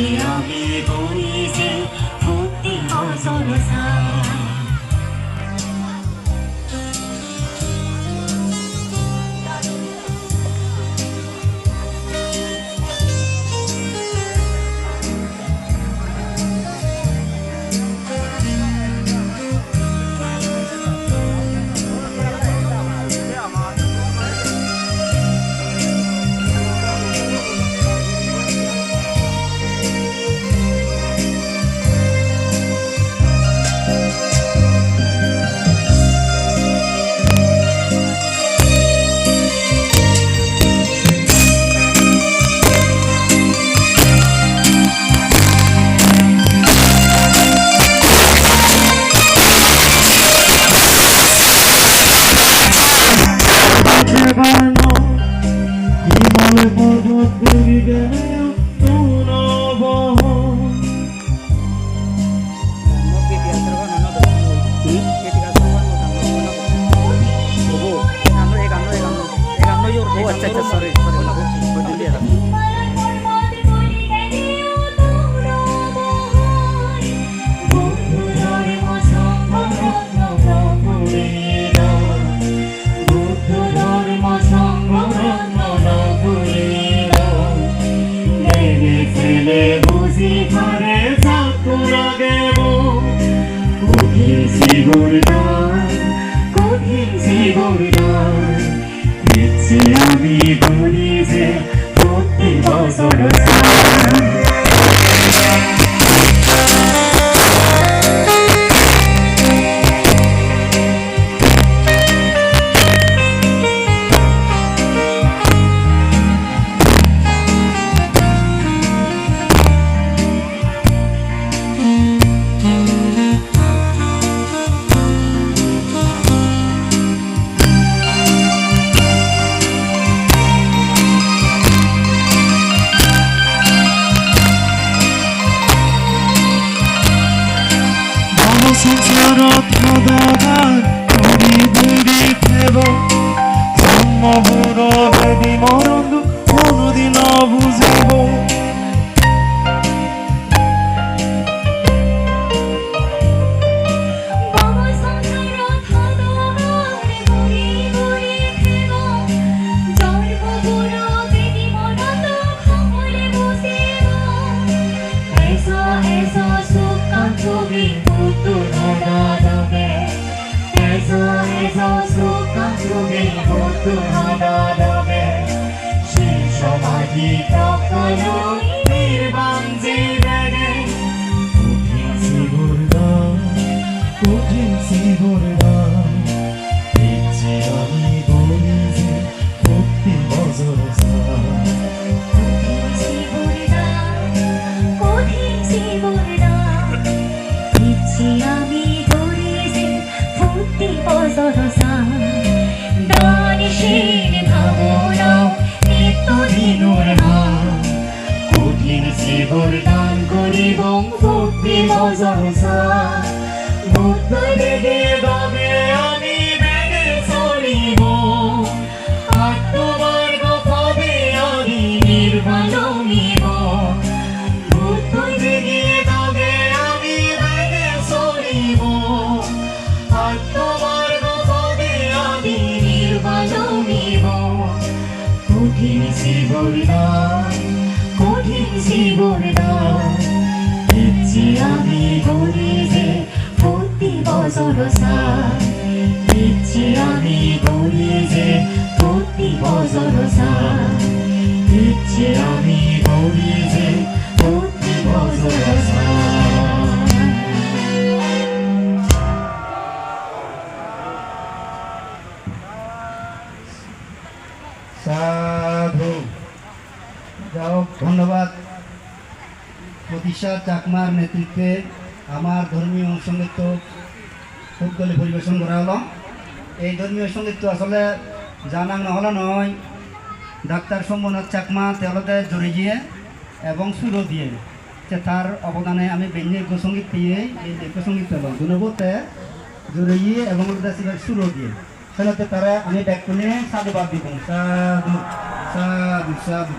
see পারণ Himalaya পর্বত আমি বলি যে প্রতি বছর সংসাৰত দাদা কৰি বুৰি খেব নির্বাণ জীবনে ফুটি বজরসা দানিশের ভাবনা নিত্য দিনুর কঠিন জীবন দান করিব ভক্তি দেবে আমি জীবন দান কঠিন জীবন দান ইচ্ছে আমি গড়ি যে প্রতি বছর সার ইচ্ছে আমি গড়ি যে প্রতি বছর সার ইচ্ছে আমি গড়ি যে প্রতি প্রতিষ্ঠা চাকমার নেতৃত্বে আমার ধর্মীয় সংগীত ফুটবলে পরিবেশন করা হলো। এই ধর্মীয় সংগীত আসলে জানা নহলে নয় ডাক্তার সোমনাথ চাকমা তেওঁলোকে জড়ি দিয়ে এবং সুরো দিয়ে। যে তার অবদানে আমি বেঞ্জে সংগীত পেয়ে এই সংগীত পেলাম দুনবতে জড়ি দিয়ে এবং সুরো দিয়ে। সেটাতে তারা আমি ব্যাগ করে সাধুবাদ দিব সাধু সাধু সাধু।